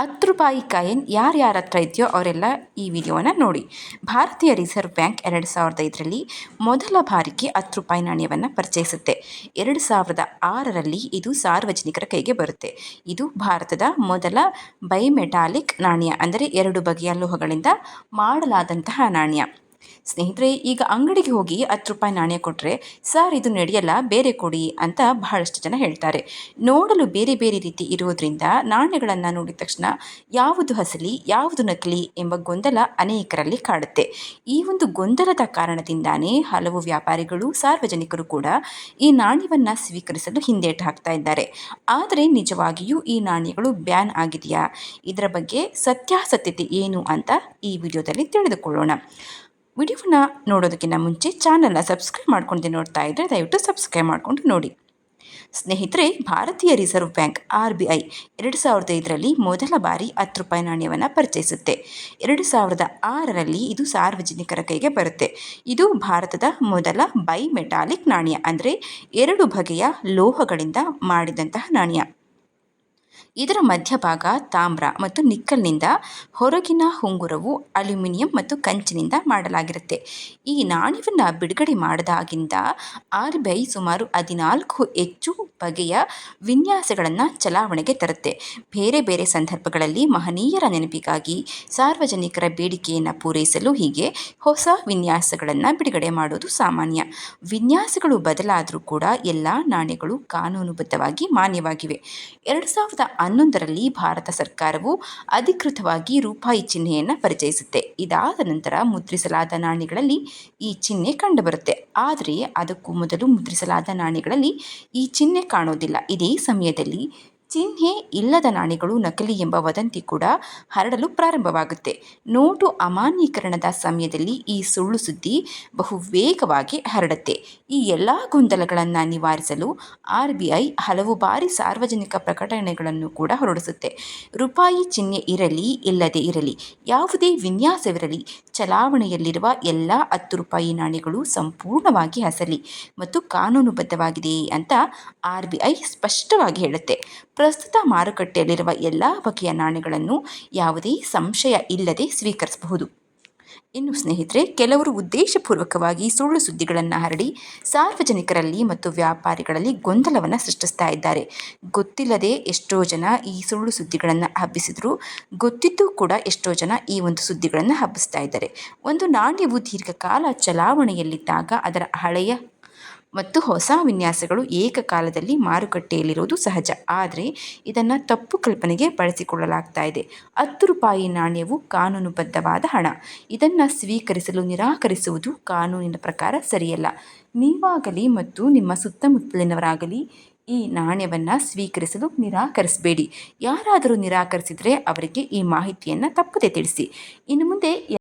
ಹತ್ತು ರೂಪಾಯಿ ಕಾಯಿನ್ ಯಾರ್ಯಾರ ಹತ್ರ ಇದೆಯೋ ಅವರೆಲ್ಲ ಈ ವಿಡಿಯೋವನ್ನು ನೋಡಿ. ಭಾರತೀಯ ರಿಸರ್ವ್ ಬ್ಯಾಂಕ್ ಎರಡು ಸಾವಿರದ ಐದರಲ್ಲಿ ಮೊದಲ ಬಾರಿಗೆ ಹತ್ತು ರೂಪಾಯಿ ನಾಣ್ಯವನ್ನು ಪರಿಚಯಿಸುತ್ತೆ. ಎರಡು ಸಾವಿರದ ಆರರಲ್ಲಿ ಇದು ಸಾರ್ವಜನಿಕರ ಕೈಗೆ ಬರುತ್ತೆ. ಇದು ಭಾರತದ ಮೊದಲ ಬೈಮೆಟಾಲಿಕ್ ನಾಣ್ಯ, ಅಂದರೆ ಎರಡು ಬಗೆಯ ಲೋಹಗಳಿಂದ ಮಾಡಲಾದಂತಹ ನಾಣ್ಯ. ಸ್ನೇಹಿತರೆ, ಈಗ ಅಂಗಡಿಗೆ ಹೋಗಿ ಹತ್ತು ರೂಪಾಯಿ ನಾಣ್ಯ ಕೊಟ್ಟರೆ ಸರ್, ಇದು ನಡೆಯಲ್ಲ, ಬೇರೆ ಕೊಡಿ ಅಂತ ಬಹಳಷ್ಟು ಜನ ಹೇಳ್ತಾರೆ. ನೋಡಲು ಬೇರೆ ಬೇರೆ ರೀತಿ ಇರುವುದರಿಂದ ನಾಣ್ಯಗಳನ್ನು ನೋಡಿದ ತಕ್ಷಣ ಯಾವುದು ಹಸಲಿ, ಯಾವುದು ನಕಲಿ ಎಂಬ ಗೊಂದಲ ಅನೇಕರಲ್ಲಿ ಕಾಡುತ್ತೆ. ಈ ಒಂದು ಗೊಂದಲದ ಕಾರಣದಿಂದಾನೇ ಹಲವು ವ್ಯಾಪಾರಿಗಳು, ಸಾರ್ವಜನಿಕರು ಕೂಡ ಈ ನಾಣ್ಯವನ್ನು ಸ್ವೀಕರಿಸಲು ಹಿಂದೇಟು ಹಾಕ್ತಾ ಇದ್ದಾರೆ. ಆದರೆ ನಿಜವಾಗಿಯೂ ಈ ನಾಣ್ಯಗಳು ಬ್ಯಾನ್ ಆಗಿದೆಯಾ? ಇದರ ಬಗ್ಗೆ ಸತ್ಯಾಸತ್ಯತೆ ಏನು ಅಂತ ಈ ವಿಡಿಯೋದಲ್ಲಿ ತಿಳಿದುಕೊಳ್ಳೋಣ. ವಿಡಿಯೋನ ನೋಡೋದಕ್ಕಿಂತ ಮುಂಚೆ ಚಾನಲ್ನ ಸಬ್ಸ್ಕ್ರೈಬ್ ಮಾಡ್ಕೊಂಡು ನೋಡ್ತಾ ಇದ್ದರೆ ದಯವಿಟ್ಟು ಸಬ್ಸ್ಕ್ರೈಬ್ ಮಾಡಿಕೊಂಡು ನೋಡಿ. ಸ್ನೇಹಿತರೆ, ಭಾರತೀಯ reserve bank R B I ಎರಡು ಸಾವಿರದ ಐದರಲ್ಲಿ ಮೊದಲ ಬಾರಿ ಹತ್ತು ರೂಪಾಯಿ ನಾಣ್ಯವನ್ನು ಪರಿಚಯಿಸುತ್ತೆ. ಎರಡು ಸಾವಿರದ ಆರರಲ್ಲಿ ಇದು ಸಾರ್ವಜನಿಕರ ಕೈಗೆ ಬರುತ್ತೆ. ಇದು ಭಾರತದ ಮೊದಲ ಬೈಮೆಟಾಲಿಕ್ ನಾಣ್ಯ, ಅಂದರೆ ಎರಡು ಬಗೆಯ ಲೋಹಗಳಿಂದ ಮಾಡಿದಂತಹ ನಾಣ್ಯ. ಇದರ ಮಧ್ಯಭಾಗ ತಾಮ್ರ ಮತ್ತು ನಿಕ್ಕಲ್ನಿಂದ ಹೊರಗಿನ ಉಂಗುರವು ಅಲ್ಯೂಮಿನಿಯಂ ಮತ್ತು ಕಂಚಿನಿಂದ ಮಾಡಲಾಗಿರುತ್ತೆ. ಈ ನಾಣ್ಯವನ್ನು ಬಿಡುಗಡೆ ಮಾಡಿದಾಗಿಂದ ಆರ್ ಬಿ ಐ ಸುಮಾರು ಹದಿನಾಲ್ಕು ಹೆಚ್ಚು ಬಗೆಯ ವಿನ್ಯಾಸಗಳನ್ನು ಚಲಾವಣೆಗೆ ತರುತ್ತೆ. ಬೇರೆ ಬೇರೆ ಸಂದರ್ಭಗಳಲ್ಲಿ ಮಹನೀಯರ ನೆನಪಿಗಾಗಿ ಸಾರ್ವಜನಿಕರ ಬೇಡಿಕೆಯನ್ನು ಪೂರೈಸಲು ಹೀಗೆ ಹೊಸ ವಿನ್ಯಾಸಗಳನ್ನು ಬಿಡುಗಡೆ ಮಾಡೋದು ಸಾಮಾನ್ಯ. ವಿನ್ಯಾಸಗಳು ಬದಲಾದರೂ ಕೂಡ ಎಲ್ಲ ನಾಣ್ಯಗಳು ಕಾನೂನುಬದ್ಧವಾಗಿ ಮಾನ್ಯವಾಗಿವೆ. ಎರಡು ಸಾವಿರದ ಹನ್ನೊಂದರಲ್ಲಿ ಭಾರತ ಸರ್ಕಾರವು ಅಧಿಕೃತವಾಗಿ ರೂಪಾಯಿ ಚಿಹ್ನೆಯನ್ನು ಪರಿಚಯಿಸುತ್ತೆ. ಇದಾದ ನಂತರ ಮುದ್ರಿಸಲಾದ ನಾಣ್ಯಗಳಲ್ಲಿ ಈ ಚಿಹ್ನೆ ಕಂಡುಬರುತ್ತೆ. ಆದರೆ ಅದಕ್ಕೂ ಮೊದಲು ಮುದ್ರಿಸಲಾದ ನಾಣ್ಯಗಳಲ್ಲಿ ಈ ಚಿಹ್ನೆ ಕಾಣೋದಿಲ್ಲ. ಇದೇ ಸಮಯದಲ್ಲಿ ಚಿಹ್ನೆ ಇಲ್ಲದ ನಾಣ್ಯಗಳು ನಕಲಿ ಎಂಬ ವದಂತಿ ಕೂಡ ಹರಡಲು ಪ್ರಾರಂಭವಾಗುತ್ತೆ. ನೋಟು ಅಮಾನ್ಯೀಕರಣದ ಸಮಯದಲ್ಲಿ ಈ ಸುಳ್ಳು ಸುದ್ದಿ ಬಹು ವೇಗವಾಗಿ ಹರಡುತ್ತೆ. ಈ ಎಲ್ಲ ಗೊಂದಲಗಳನ್ನು ನಿವಾರಿಸಲು ಆರ್ ಬಿ ಐ ಹಲವು ಬಾರಿ ಸಾರ್ವಜನಿಕ ಪ್ರಕಟಣೆಗಳನ್ನು ಕೂಡ ಹೊರಡಿಸುತ್ತೆ. ರೂಪಾಯಿ ಚಿಹ್ನೆ ಇರಲಿ, ಇಲ್ಲದೇ ಇರಲಿ, ಯಾವುದೇ ವಿನ್ಯಾಸವಿರಲಿ, ಚಲಾವಣೆಯಲ್ಲಿರುವ ಎಲ್ಲ ಹತ್ತು ರೂಪಾಯಿ ನಾಣ್ಯಗಳು ಸಂಪೂರ್ಣವಾಗಿ ಹಸಲಿ ಮತ್ತು ಕಾನೂನುಬದ್ಧವಾಗಿದೆ ಅಂತ ಆರ್ ಬಿ ಐ ಸ್ಪಷ್ಟವಾಗಿ ಹೇಳುತ್ತೆ. ಪ್ರಸ್ತುತ ಮಾರುಕಟ್ಟೆಯಲ್ಲಿರುವ ಎಲ್ಲ ಬಗೆಯ ನಾಣ್ಯಗಳನ್ನು ಯಾವುದೇ ಸಂಶಯ ಇಲ್ಲದೆ ಸ್ವೀಕರಿಸಬಹುದು. ಇನ್ನು ಸ್ನೇಹಿತರೆ, ಕೆಲವರು ಉದ್ದೇಶಪೂರ್ವಕವಾಗಿ ಸುಳ್ಳು ಸುದ್ದಿಗಳನ್ನು ಹರಡಿ ಸಾರ್ವಜನಿಕರಲ್ಲಿ ಮತ್ತು ವ್ಯಾಪಾರಿಗಳಲ್ಲಿ ಗೊಂದಲವನ್ನು ಸೃಷ್ಟಿಸ್ತಾ ಇದ್ದಾರೆ. ಗೊತ್ತಿಲ್ಲದೆ ಎಷ್ಟೋ ಜನ ಈ ಸುಳ್ಳು ಸುದ್ದಿಗಳನ್ನು ಹಬ್ಬಿಸಿದ್ರು. ಗೊತ್ತಿದ್ದು ಕೂಡ ಎಷ್ಟೋ ಜನ ಈ ಒಂದು ಸುದ್ದಿಗಳನ್ನು ಹಬ್ಬಿಸ್ತಾ ಇದ್ದಾರೆ. ಒಂದು ನಾಣ್ಯವು ದೀರ್ಘಕಾಲ ಚಲಾವಣೆಯಲ್ಲಿದ್ದಾಗ ಅದರ ಹಳೆಯ ಮತ್ತು ಹೊಸ ವಿನ್ಯಾಸಗಳು ಏಕಕಾಲದಲ್ಲಿ ಮಾರುಕಟ್ಟೆಯಲ್ಲಿರುವುದು ಸಹಜ. ಆದರೆ ಇದನ್ನು ತಪ್ಪು ಕಲ್ಪನೆಗೆ ಬಳಸಿಕೊಳ್ಳಲಾಗ್ತಾ ಇದೆ. ಹತ್ತು ರೂಪಾಯಿ ನಾಣ್ಯವು ಕಾನೂನುಬದ್ಧವಾದ ಹಣ. ಇದನ್ನು ಸ್ವೀಕರಿಸಲು ನಿರಾಕರಿಸುವುದು ಕಾನೂನಿನ ಪ್ರಕಾರ ಸರಿಯಲ್ಲ. ನೀವಾಗಲಿ ಮತ್ತು ನಿಮ್ಮ ಸುತ್ತಮುತ್ತಲಿನವರಾಗಲಿ ಈ ನಾಣ್ಯವನ್ನು ಸ್ವೀಕರಿಸಲು ನಿರಾಕರಿಸಬೇಡಿ. ಯಾರಾದರೂ ನಿರಾಕರಿಸಿದರೆ ಅವರಿಗೆ ಈ ಮಾಹಿತಿಯನ್ನು ತಪ್ಪದೆ ತಿಳಿಸಿ. ಇನ್ನು ಮುಂದೆ